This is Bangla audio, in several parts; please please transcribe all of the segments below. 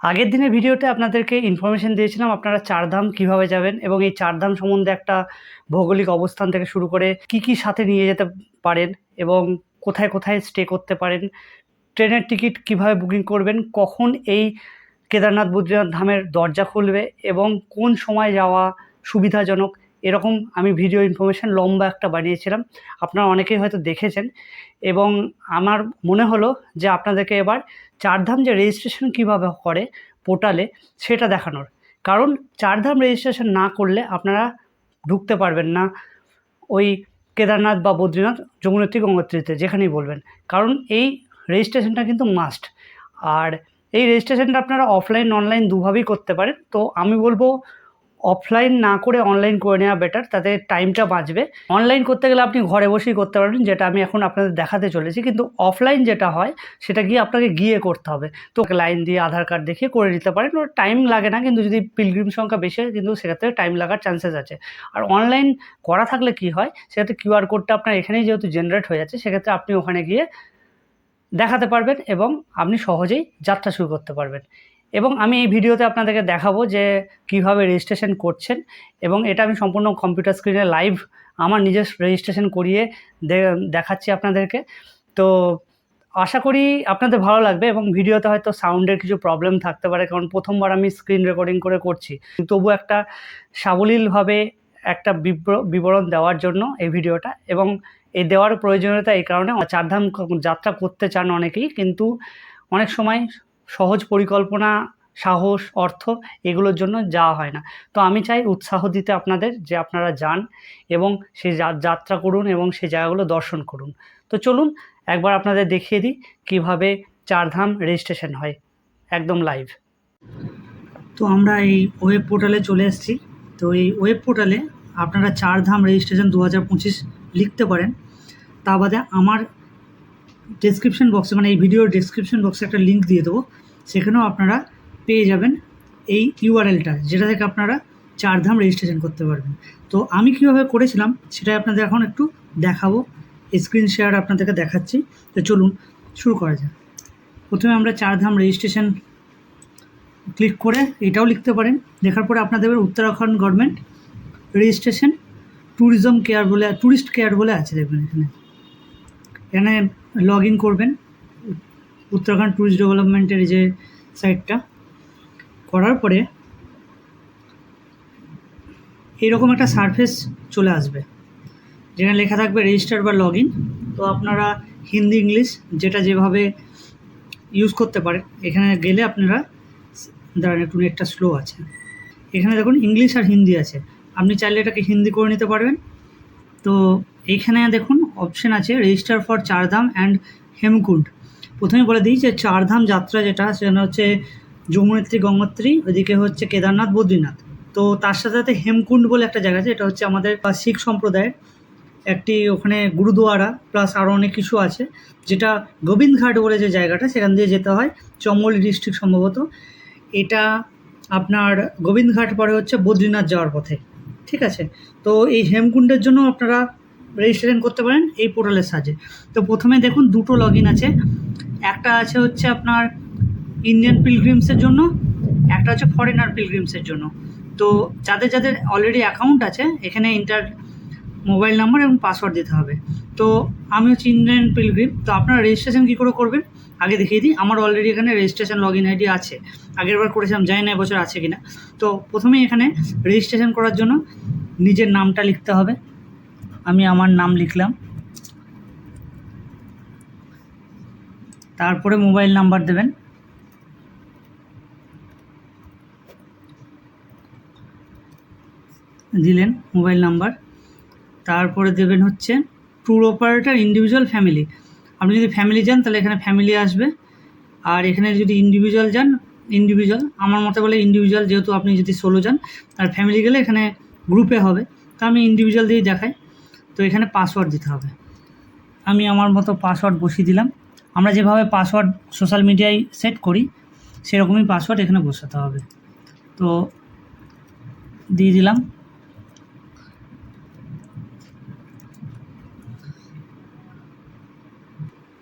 আগের দিনের ভিডিওতে আপনাদেরকে ইনফরমেশন দিয়েছিলাম আপনারা চারধাম কীভাবে যাবেন এবং এই চারধাম সম্বন্ধে একটা ভৌগোলিক অবস্থান থেকে শুরু করে কি কি সাথে নিয়ে যেতে পারেন এবং কোথায় কোথায় স্টে করতে পারেন, ট্রেনের টিকিট কীভাবে বুকিং করবেন, কখন এই কেদারনাথ বদ্রীনাথ ধামের দরজা খুলবে এবং কোন সময় যাওয়া সুবিধাজনক এরকম আমি ভিডিও ইনফরমেশন লম্বা একটা বানিয়েছিলাম। আপনারা অনেকেই হয়তো দেখেছেন এবং আমার মনে হলো যে আপনাদেরকে এবার চারধাম যে রেজিস্ট্রেশন কীভাবে করে পোর্টালে সেটা দেখানোর। কারণ চারধাম রেজিস্ট্রেশন না করলে আপনারা ঢুকতে পারবেন না ওই কেদারনাথ বা বদ্রীনাথ যমুনেত্রী গঙ্গোত্রীতে যেখানেই বলবেন। কারণ এই রেজিস্ট্রেশনটা কিন্তু মাস্ট আর এই রেজিস্ট্রেশনটা আপনারা অফলাইন অনলাইন দুভাবেই করতে পারেন। তো আমি বলব অফলাইন না করে অনলাইন করে নেওয়া বেটার তাতে টাইমটা বাঁচবে। অনলাইন করতে গেলে আপনি ঘরে বসেই করতে পারবেন, যেটা আমি এখন আপনাদের দেখাতে চলেছি। কিন্তু অফলাইন যেটা হয়, সেটা গিয়ে আপনাকে গিয়ে করতে হবে। তো লাইন দিয়ে আধার কার্ড দেখিয়ে করে নিতে পারেন। ওর টাইম লাগে না, কিন্তু যদি পিলগ্রিম সংখ্যা বেশি হয়, কিন্তু সেক্ষেত্রে টাইম লাগার চান্সেস আছে। আর অনলাইন করা থাকলে কি হয়, সেক্ষেত্রে কিউআর কোডটা আপনার এখানেই যেহেতু জেনারেট হয়ে যাচ্ছে, সেক্ষেত্রে আপনি ওখানে গিয়ে দেখাতে পারবেন এবং আপনি সহজেই যাত্রা শুরু করতে পারবেন। এবং আমি এই ভিডিওতে আপনাদেরকে দেখাবো যে কীভাবে রেজিস্ট্রেশন করছেন এবং এটা আমি সম্পূর্ণ কম্পিউটার স্ক্রিনে লাইভ আমার নিজের রেজিস্ট্রেশন করিয়ে দেখাচ্ছি আপনাদেরকে। তো আশা করি আপনাদের ভালো লাগবে এবং ভিডিওতে হয়তো সাউন্ডের কিছু প্রবলেম থাকতে পারে, কারণ প্রথমবার আমি স্ক্রিন রেকর্ডিং করে করছি। তবু একটা সাবলীলভাবে একটা বিব্র- বিবরণ দেওয়ার জন্য এই ভিডিওটা এবং এই দেওয়ার প্রয়োজনীয়তা এই কারণে। চারধাম যাত্রা করতে চান অনেকেই, কিন্তু অনেক সময় সহজ পরিকল্পনা, সাহস, অর্থ এগুলোর জন্য যাওয়া হয় না। তো আমি চাই উৎসাহ দিতে আপনাদের যে আপনারা যান এবং যা- যাত্রা করুন এবং সেই জায়গাগুলো দর্শন করুন। তো চলুন একবার আপনাদের দেখিয়ে দিই কীভাবে চারধাম রেজিস্ট্রেশন হয়। একদম লাইভ। তো আমরা এই ওয়েব পোর্টালে চলে এসেছি। তো এই ওয়েব পোর্টালে আপনারা চারধাম রেজিস্ট্রেশন দু হাজার পঁচিশ লিখতে পারেন। তা বাদে আমার ডেসক্রিপশন বক্সে মানে এই ভিডিওর ডেসক্রিপশন বক্সে একটা লিঙ্ক দিয়ে দেবো। সেখানেও আপনারা পেয়ে যাবেন এই ইউআরএলটা যেটা থেকে আপনারা চারধাম রেজিস্ট্রেশন করতে পারবেন। তো আমি কীভাবে করেছিলাম, সেটাই আপনাদের এখন একটু দেখাবো। স্ক্রিন শেয়ার আপনাদেরকে দেখাচ্ছি। তো চলুন শুরু করা যাক। প্রথমে আমরা চারধাম রেজিস্ট্রেশন ক্লিক করে এটাও লিখতে পারেন। লেখার পরে আপনাদের Uttarakhand government registration tourism care বলে ট্যুরিস্ট কেয়ার বলে আছে দেখবেন এখানে। এখানে লগ ইন করবেন। উত্তরাখণ্ড ট্যুরিস্ট ডেভেলপমেন্টের যে সাইটটা করার পরে এরকম একটা সারফেস চলে আসবে, যেখানে লেখা থাকবে রেজিস্টার বা লগ ইন তো আপনারা হিন্দি, ইংলিশ যেটা যেভাবে ইউজ করতে পারেন, এখানে গেলে আপনারা দাঁড়ান, একটু নেটটা স্লো আছে। এখানে দেখুন ইংলিশ আর হিন্দি আছে। আপনি চাইলে এটাকে হিন্দি করে নিতে পারবেন। তো এইখানে দেখুন অপশন আছে register for Chardham and Hemkund প্রথমে বলে দিই যে চারধাম যাত্রা যেটা, সেখানে হচ্ছে যমুনেত্রী, গঙ্গোত্রী, ওইদিকে হচ্ছে কেদারনাথ, বদ্রীনাথ। তো তার সাথে সাথে হেমকুণ্ড বলে একটা জায়গা আছে, এটা হচ্ছে আমাদের শিখ সম্প্রদায়ের একটি ওখানে গুরুদুয়ারা প্লাস আরও অনেক কিছু আছে, যেটা গোবিন্দঘাট বলে যে জায়গাটা, সেখান দিয়ে যেতে হয় চমল ডিস্ট্রিক্ট সম্ভবত। এটা আপনার গোবিন্দঘাট পরে হচ্ছে বদ্রীনাথ যাওয়ার পথে, ঠিক আছে? তো এই হেমকুণ্ডের জন্য আপনারা রেজিস্ট্রেশন করতে পারেন, এই পোর্টালের সাহায্যে। তো প্রথমে দেখুন দুটো লগ ইন আছে। একটা আছে হচ্ছে আপনার ইন্ডিয়ান পিলগ্রিমসের জন্য, একটা হচ্ছে ফরেনার পিলগ্রিমসের জন্য। তো যাদের যাদের অলরেডি অ্যাকাউন্ট আছে, এখানে ইন্টার মোবাইল নাম্বার এবং পাসওয়ার্ড দিতে হবে। তো আমি হচ্ছে ইন্ডিয়ান পিলগ্রিম তো আপনারা রেজিস্ট্রেশন কী করে করবেন? আগে দেখিয়ে দিই, আমার অলরেডি এখানে রেজিস্ট্রেশন লগ ইন আইডি আছে। আগের বার করেছিলাম, জানি না এবছর আছে কিনা। তো প্রথমেই এখানে রেজিস্ট্রেশন করার জন্য নিজের নামটা লিখতে হবে। আমি আমার নাম লিখলাম। তারপরে মোবাইল নাম্বার দেবেন। দিলেন মোবাইল নাম্বার। তারপরে দেবেন হচ্ছে ট্যুর অপারেটর ইন্ডিভিজুয়াল ফ্যামিলি। আপনি যদি ফ্যামিলি যান, তাহলে এখানে ফ্যামিলি আসবে। আর এখানে যদি ইন্ডিভিজুয়াল যান, ইন্ডিভিজুয়াল, আমার মতে বলে ইন্ডিভিজুয়াল, যেহেতু আপনি যদি সোলো যান, আর ফ্যামিলি গেলে এখানে গ্রুপে হবে। তো আমি ইন্ডিভিজুয়াল দিয়েই দেখাই। তো এখানে পাসওয়ার্ড দিতে হবে। আমি আমার মতো পাসওয়ার্ড বসিয়ে দিলাম। আমরা যেভাবে পাসওয়ার্ড সোশ্যাল মিডিয়ায় সেট করি, সেরকমই পাসওয়ার্ড এখানে বসাতে হবে। তো দিয়ে দিলাম।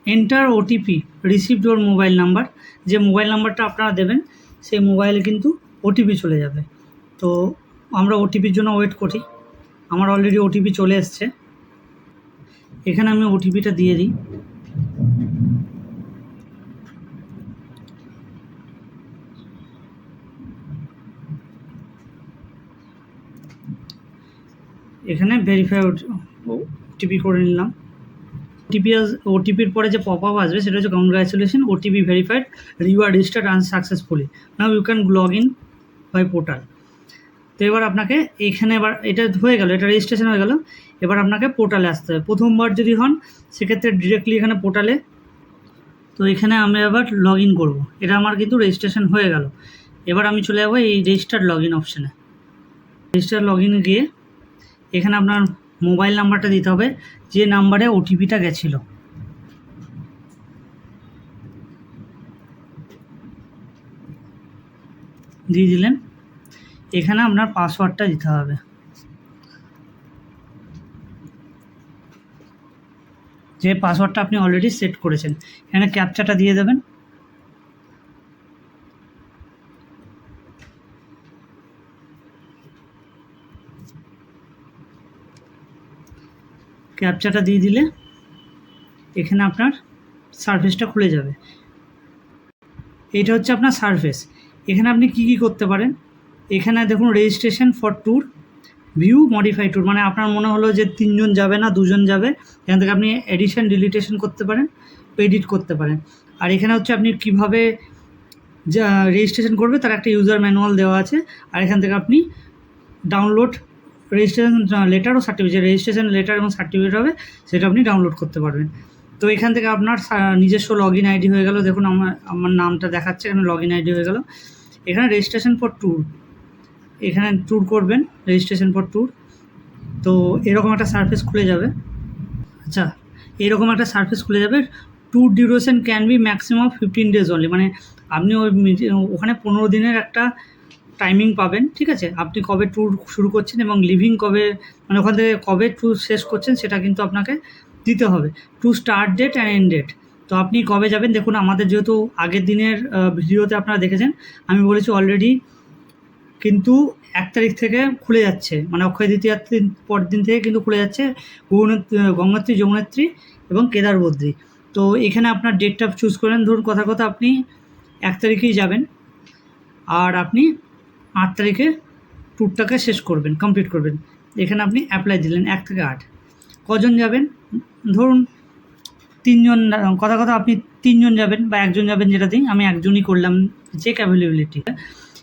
Enter OTP received or mobile number যে মোবাইল নাম্বারটা আপনারা দেবেন, সেই মোবাইলে কিন্তু ওটিপি চলে যাবে। তো আমরা ওটিপির জন্য ওয়েট করি। আমার অলরেডি ওটিপি চলে এসছে। এখানে আমি ওটিপিটা দিয়ে দিই। এখানে ভেরিফাই ওটিপি করে নিলাম। ওটিপি ওটিপির পরে যে পপ আপ আসবে সেটা হচ্ছে congratulation OTP verified reward registered an successfully now you can log in by portal তো এবার আপনাকে এইখানে এবার এটা হয়ে গেল এটা রেজিস্ট্রেশন হয়ে গেল। এবার আপনাকে পোর্টালে আসতে হবে। প্রথমবার যদি হন সেক্ষেত্রে ডিরেক্টলি এখানে পোর্টালে তো এখানে আমি আবার লগ ইন করব। এটা আমার কিন্তু রেজিস্ট্রেশন হয়ে গেল। এবার আমি চলে যাব এই রেজিস্টার্ড লগ ইন অপশানে রেজিস্টার লগ ইনে গিয়ে এখানে আপনার মোবাইল নাম্বারটা দিতে হবে, যে নাম্বারে ওটিপিটা গেছিল। দিয়ে দিলেন। এখানে আপনার পাসওয়ার্ডটা দিতে হবে। যে পাসওয়ার্ডটা আপনি অলরেডি সেট করেছেন, এখানে ক্যাপচাটা দিয়ে দেবেন। ক্যাপচাটা দিয়ে দিলে এখানে আপনার সার্ফেসটা খুলে যাবে। এটা হচ্ছে আপনার সার্ফেস এখানে আপনি কি কি করতে পারেন? এখানে দেখুন registration for tour view modify tour মানে আপনার মনে হলো যে তিনজন যাবে না, দুজন যাবে, এখান থেকে আপনি এডিশন ডিলিটেশন করতে পারেন এডিট করতে পারেন। আর এখানে হচ্ছে আপনি কীভাবে যা রেজিস্ট্রেশন করবে, তার একটা ইউজার ম্যানুয়াল দেওয়া আছে, আর এখান থেকে আপনি ডাউনলোড রেজিস্ট্রেশন লেটার ও সার্টিফিকেট রেজিস্ট্রেশন লেটার এবং সার্টিফিকেট হবে, সেটা আপনি ডাউনলোড করতে পারবেন। তো এখান থেকে আপনার নিজস্ব লগ ইন আইডি হয়ে গেল। দেখুন, আমার আমার নামটা দেখাচ্ছে, এখানে লগ ইন আইডি হয়ে গেল। এখানে রেজিস্ট্রেশন ফর ট্যুর এখানে ট্যুর করবেন রেজিস্ট্রেশন ফর ট্যুর তো এরকম একটা সার্ফেস খুলে যাবে। আচ্ছা এরকম একটা সার্ফেস খুলে যাবে। Tour duration can be maximum fifteen days only মানে আপনি ওই ওখানে পনেরো দিনের একটা টাইমিং পাবেন, ঠিক আছে? আপনি কবে ট্যুর শুরু করছেন এবং লিভিং কবে মানে ওখান থেকে কবে ট্যুর শেষ করছেন সেটা কিন্তু আপনাকে দিতে হবে। To start date and end date তো আপনি কবে যাবেন? দেখুন, আমাদের যেহেতু আগের দিনের ভিডিওতে আপনারা দেখেছেন, আমি বলেছি অলরেডি কিন্তু এক তারিখ থেকে খুলে যাচ্ছে। মানে অক্ষয় দ্বিতীয়ার দিন পরের দিন থেকে কিন্তু খুলে যাচ্ছে গঙ্গোত্রী, যমুনেত্রী এবং কেদার বদ্রী তো এখানে আপনার ডেটটা চুজ করেন। ধরুন, কথা কথা আপনি এক তারিখেই যাবেন। আর আপনি আট তারিখে ট্যুরটাকে শেষ করবেন কমপ্লিট করবেন। এখানে আপনি অ্যাপ্লাই দিলেন এক থেকে আট। কজন যাবেন? ধরুন, তিনজন, কথা কথা আপনি তিনজন যাবেন বা একজন যাবেন যেটা দিন, আমি একজনই করলাম চেক অ্যাভেলেবিলিটি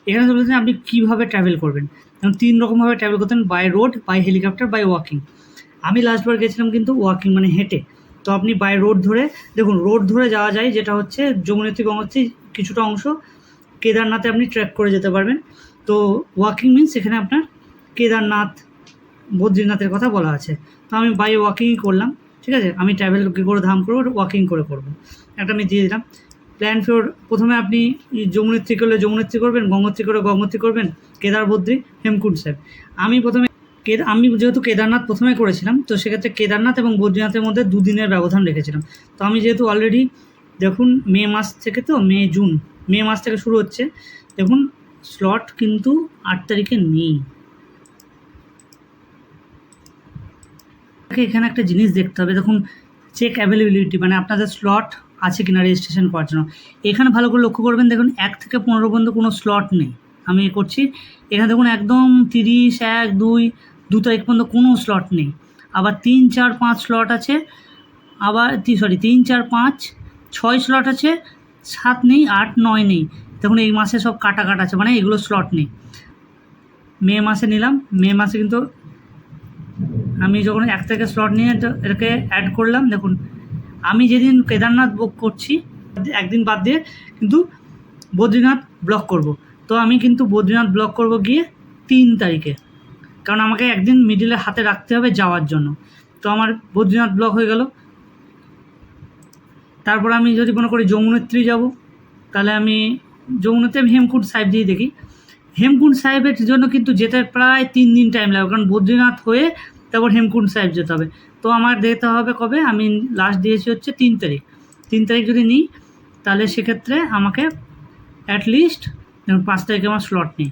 এখানে বলেছেন আপনি কীভাবে ট্রাভেল করবেন? এবং তিন রকমভাবে ট্রাভেল করতেন by road by helicopter by walking আমি লাস্টবার গেছিলাম কিন্তু ওয়াকিং মানে হেঁটে। তো আপনি বাই রোড ধরে, দেখুন রোড ধরে যাওয়া যায়, যেটা হচ্ছে যমুনেত্রী গঙ্গোত্রী কিছুটা অংশ। কেদারনাথে আপনি ট্র্যাক করে যেতে পারবেন। তো ওয়াকিং মিনস এখানে আপনার কেদারনাথ, বদ্রীনাথের কথা বলা আছে। তো আমি বাই ওয়াকিংই করলাম, ঠিক আছে? আমি ট্রাভেল করে, ধাম করব ওয়াকিং করে করব। একটা আমি দিয়ে দিলাম। প্ল্যান ফিওর প্রথমে আপনি যমুনেত্রী করলে যমুনেত্রী করবেন, গঙ্গোত্রী করে গঙ্গোত্রী করবেন, কেদার বদ্রী, হেমকুণ্ড সাহেব। আমি প্রথমে আমি যেহেতু কেদারনাথ প্রথমে করেছিলাম, তো সেক্ষেত্রে কেদারনাথ এবং বদ্রীনাথের মধ্যে দুদিনের ব্যবধান রেখেছিলাম। তো আমি যেহেতু অলরেডি দেখুন মে মাস থেকে তো মে, জুন, মে মাস থেকে শুরু হচ্ছে। দেখুন স্লট কিন্তু আট তারিখে নেই। এখানে একটা জিনিস দেখতে হবে, দেখুন চেক অ্যাভেলেবিলিটি মানে আপনাদের স্লট আছে কিনা রেজিস্ট্রেশন করার জন্য। এখানে ভালো করে লক্ষ্য করবেন, দেখুন, এক থেকে পনেরো পর্যন্ত কোনো স্লট নেই। আমি এ করছি, এখানে দেখুন, একদম তিরিশ, এক, দুই, দু তারিখ পর্যন্ত কোনো স্লট নেই। আবার তিন, চার, পাঁচ স্লট আছে, আবার সরি তিন, চার, পাঁচ, ছয় স্লট আছে, সাত নেই, আট, নয় নেই। দেখুন এই মাসে সব কাটা কাটা আছে মানে এগুলো স্লট নেই। মে মাসে নিলাম, মে মাসে কিন্তু আমি যখন এক থেকে স্লট নিয়ে এটাকে অ্যাড করলাম, দেখুন, আমি যেদিন কেদারনাথ বুক করছি, একদিন বাদ দিয়ে কিন্তু বদ্রীনাথ ব্লক করব। তো আমি কিন্তু বদ্রীনাথ ব্লক করব গিয়ে তিন তারিখে, কারণ আমাকে একদিন মিডিলে হাতে রাখতে হবে যাওয়ার জন্য। তো আমার বদ্রীনাথ ব্লক হয়ে গেল। তারপর আমি যদি মনে করি যমুনেত্রী যাব, তাহলে আমি যমুনেত্রী আমি হেমকুণ্ড সাহেব দিয়ে দেখি, হেমকুণ্ড সাহেবের জন্য কিন্তু যেতে প্রায় তিন দিন টাইম লাগবে কারণ বদ্রীনাথ হয়ে তারপর হেমকুণ্ড সাহেব যেতে হবে। তো আমার যেতে হবে কবে? আমি লাস্ট দিয়েছি হচ্ছে তিন তারিখ। তিন তারিখ যদি নিই, তাহলে সেক্ষেত্রে আমাকে অ্যাটলিস্ট পাঁচ তারিখে আমার স্লট নেই,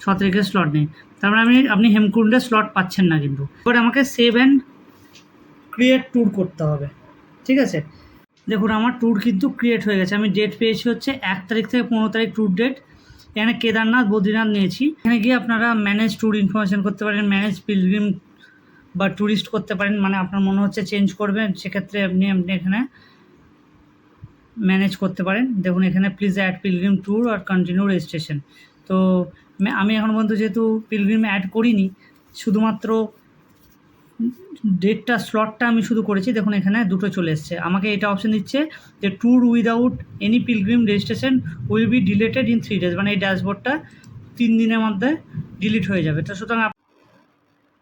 ছ তারিখে স্লট নেই। তার মানে আপনি আপনি হেমকুণ্ডে স্লট পাচ্ছেন না কিন্তু। এবার আমাকে সেভ অ্যান্ড ক্রিয়েট ট্যুর করতে হবে। ঠিক আছে? দেখুন, আমার ট্যুর কিন্তু ক্রিয়েট হয়ে গেছে। আমি ডেট পেয়েছি হচ্ছে এক তারিখ থেকে পনেরো তারিখ ট্যুর ডেট এখানে কেদারনাথ, বদ্রীনাথ নিয়েছি। এখানে গিয়ে আপনারা ম্যানেজ ট্যুর ইনফরমেশন করতে পারেন ম্যানেজ পিলগ্রিম বা ট্যুরিস্ট করতে পারেন। মানে আপনার মনে হচ্ছে চেঞ্জ করবেন সেক্ষেত্রে আপনি আপনি এখানে ম্যানেজ করতে পারেন। দেখুন, এখানে প্লিজ অ্যাড পিলগ্রিম ট্যুর আর কন্টিনিউ রেজিস্ট্রেশন তো, আমি এখন পর্যন্ত যেহেতু পিলগ্রিম অ্যাড করিনি, শুধুমাত্র ডেটটা স্লটটা আমি শুধু করেছি। দেখুন, এখানে দুটো চলে এসছে। আমাকে এটা অপশন দিচ্ছে যে tour without any pilgrim registration will be deleted in three days মানে এই ড্যাশবোর্ডটা তিন দিনের মধ্যে ডিলিট হয়ে যাবে। তো সুতরাং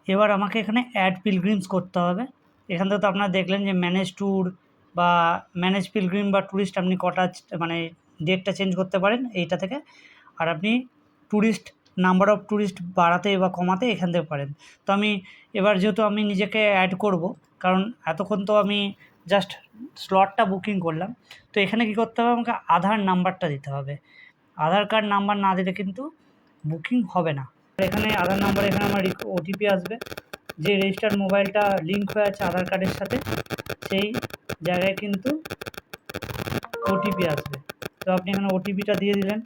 এবার আমাকে এখানে অ্যাড পিলগ্রিমস করতে হবে। এখান থেকে তো আপনারা দেখলেন যে ম্যানেজ ট্যুর বা ম্যানেজ পিলগ্রিম বা ট্যুরিস্ট আপনি কটা মানে ডেটটা চেঞ্জ করতে পারেন এইটা থেকে। আর আপনি ট্যুরিস্ট নাম্বার অফ ট্যুরিস্ট বাড়াতে বা কমাতে এখান থেকে পারেন। তো আমি এবার যেহেতু আমি নিজেকে অ্যাড করব, কারণ এতক্ষণ তো আমি জাস্ট স্লটটা বুকিং করলাম, তো এখানে কি করতে হবে? আমাকে আধার নাম্বারটা দিতে হবে। আধার কার্ড নাম্বার না দিলে কিন্তু বুকিং হবে না। এখানে আধার নাম্বার এখানে আমার ওটিপি আসবে। যে রেজিস্টার মোবাইলটা লিঙ্ক হয়ে আছে আধার কার্ডের সাথে, সেই জায়গায় কিন্তু ওটিপি আসবে। তো আপনি এখানে ওটিপিটা দিয়ে দিলেন।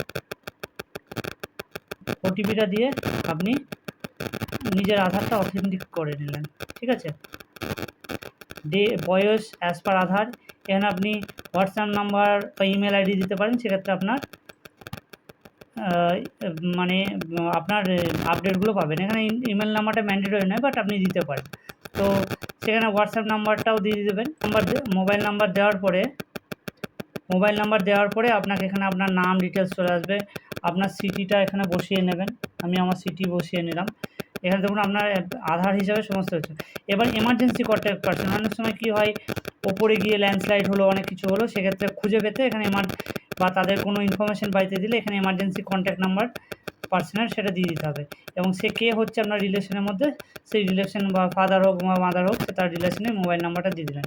ওটিপিটা দিয়ে আপনি নিজের আধারটা অথেন্টিক করে নিলেন, ঠিক আছে? ডে, বয়স অ্যাজ পার আধার, এখানে আপনি হোয়াটসঅ্যাপ নাম্বার বা ইমেল আইডি দিতে পারেন, সেক্ষেত্রে আপনার মানে আপনার আপডেটগুলো পাবেন। এখানে ইমেল নাম্বারটা ম্যান্ডেটরি নয় বাট আপনি দিতে পারেন। তো সেখানে হোয়াটসঅ্যাপ নাম্বারটাও দিয়ে দেবেন। নাম্বার মোবাইল নাম্বার দেওয়ার পরে মোবাইল নাম্বার দেওয়ার পরে আপনাকে এখানে আপনার নাম ডিটেলস চলে আসবে। আপনার সিটিটা এখানে বসিয়ে নেবেন। আমি আমার সিটি বসিয়ে নিলাম। এখানে দেখুন আপনার আধার হিসাবে সমস্ত হচ্ছে। এবার এমার্জেন্সি কন্ট্যাক্ট পারছেন অনেক সময় কী হয়? ওপরে গিয়ে ল্যান্ডস্লাইড হলো, অনেক কিছু হলো, সেক্ষেত্রে খুঁজে পেতে এখানে এমার বা তাদের কোনো ইনফরমেশন বাড়িতে দিলে এখানে এমার্জেন্সি কন্ট্যাক্ট নাম্বার পার্সোনাল সেটা দিয়ে দিতে হবে। এবং সে কে হচ্ছে আপনার রিলেশনের মধ্যে, সেই রিলেশন বা ফাদার হোক বা মাদার হোক, তার রিলেশনে মোবাইল নাম্বারটা দিয়ে দিলেন।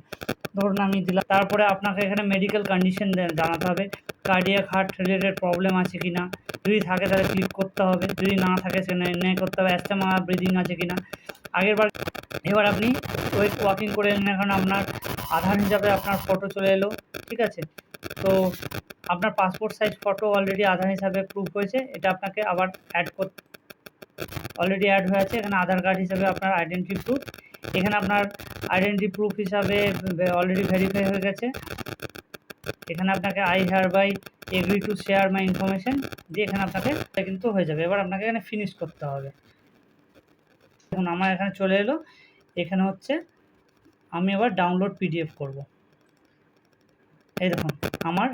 ধরুন আমি দিলাম, তারপরে আপনাকে এখানে মেডিকেল কন্ডিশন জানাতে হবে কার্ডিয়াক হার্ট রিলেটেড প্রবলেম আছে কি না যদি থাকে তাহলে ক্লিক করতে হবে, যদি না থাকে সেখানে করতে হবে অ্যাস্টামা ব্রিদিং আছে কি না আগের বার এবার আপনি ওই ওয়াকিং করে নিন, এখন আপনার আধার হিসাবে আপনার ফটো চলে এলো, ঠিক আছে? তো আপনার passport size photo already Aadhaar হিসাবে প্রুফ হয়েছে, এটা আপনাকে আবার অ্যাড করতে অলরেডি অ্যাড হয়ে আছে, এখানে আধার কার্ড হিসাবে আপনার আইডেন্টি প্রুফ এখানে আপনার আইডেন্টি প্রুফ হিসাবে অলরেডি ভেরিফাই হয়ে গেছে, এখানে আপনাকে I hereby agree to share my information দিয়ে এখানে আপনাকে কিন্তু হয়ে যাবে, এবার আপনাকে এখানে ফিনিশ করতে হবে। দেখুন, আমার এখানে চলে এলো। এখানে হচ্ছে আমি এবার ডাউনলোড পিডিএফ করব। এই দেখুন, আমার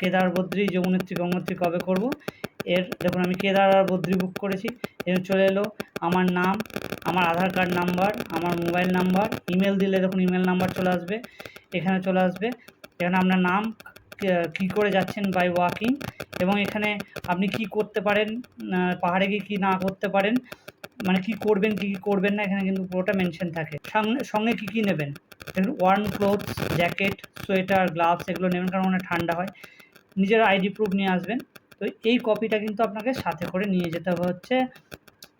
কেদার বদ্রি, যমুনেত্রী, গঙ্গোত্রী কবে করব? এর দেখুন, আমি কেদার আর বদ্রি বুক করেছি। এর চলে এলো, আমার নাম, আমার আধার কার্ড নাম্বার আমার মোবাইল নাম্বার ইমেল দিলে দেখুন ইমেল নাম্বার চলে আসবে। এখানে চলে আসবে। এখানে আপনার নাম, কী করে যাচ্ছেন বাই ওয়াকিং এবং এখানে আপনি কি করতে পারেন পাহাড়ে গিয়ে কী না করতে পারেন মানে কি করবেন, কি কি করবেন না, এখানে কিন্তু পুরোটা মেনশন থাকে। সঙ্গে সঙ্গে কী কী নেবেন? Warm clothes jacket sweater gloves এগুলো নেবেন, কারণ অনেক ঠান্ডা হয়। নিজের আইডি প্রুফ নিয়ে আসবেন। তো এই কপিটা কিন্তু আপনাকে সাথে করে নিয়ে যেতে হবে হচ্ছে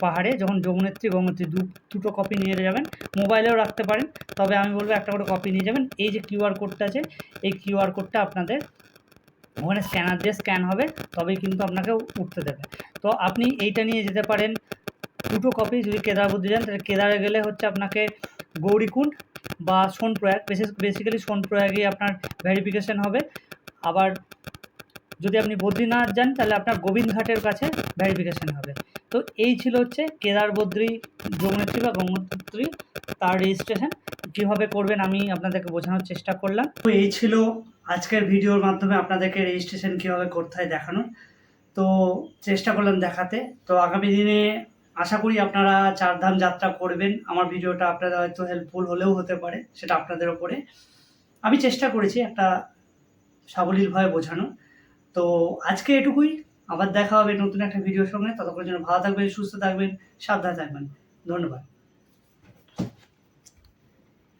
পাহাড়ে, যখন যমুনেত্রী, গঙ্গোত্রী দু, দুটো কপি নিয়ে যাবেন। মোবাইলেও রাখতে পারেন, তবে আমি বলব একটা করে কপি নিয়ে যাবেন। এই যে কিউআর কোডটা আছে, এই কিউআর কোডটা আপনাদের ওখানে স্ক্যানার দিয়ে স্ক্যান হবে, তবেই কিন্তু আপনাকে উঠতে দেবে। তো আপনি এইটা নিয়ে যেতে পারেন দুটো কপি যদি কেদার বুদ্ধি যান তাহলে কেদারে গেলে হচ্ছে আপনাকে গৌরীকুণ্ড বা সোনপ্রয়াগ বেসিক্যালি সোনপ্রয়াগেই আপনার ভেরিফিকেশন হবে। আবার যদি আপনি বদ্রীনাথ যান, তাহলে আপনার গোবিন্দঘাটের কাছে ভেরিফিকেশন হবে। তো এই ছিল হচ্ছে কেদার বদ্রী, যমুনেত্রী বা গঙ্গোত্রী তার রেজিস্ট্রেশন কীভাবে করবেন আমি আপনাদেরকে বোঝানোর চেষ্টা করলাম। তো এই ছিল আজকের ভিডিওর মাধ্যমে আপনাদেরকে রেজিস্ট্রেশন কীভাবে করতে হয় দেখানোর। তো চেষ্টা করলাম দেখাতে। তো আগামী দিনে আশা করি আপনারা চারধাম যাত্রা করবেন। আমার ভিডিওটা আপনাদের হয়তো হেল্পফুল হলেও হতে পারে, সেটা আপনাদের ওপরে। আমি চেষ্টা করেছি একটা সাবলীলভাবে বোঝানো। তো আজকে এটুকুই। আবার দেখা হবে নতুন একটা ভিডিওর সঙ্গে। ততক্ষণ যেন ভালো থাকবেন, সুস্থ থাকবেন, সাবধানে থাকবেন। ধন্যবাদ।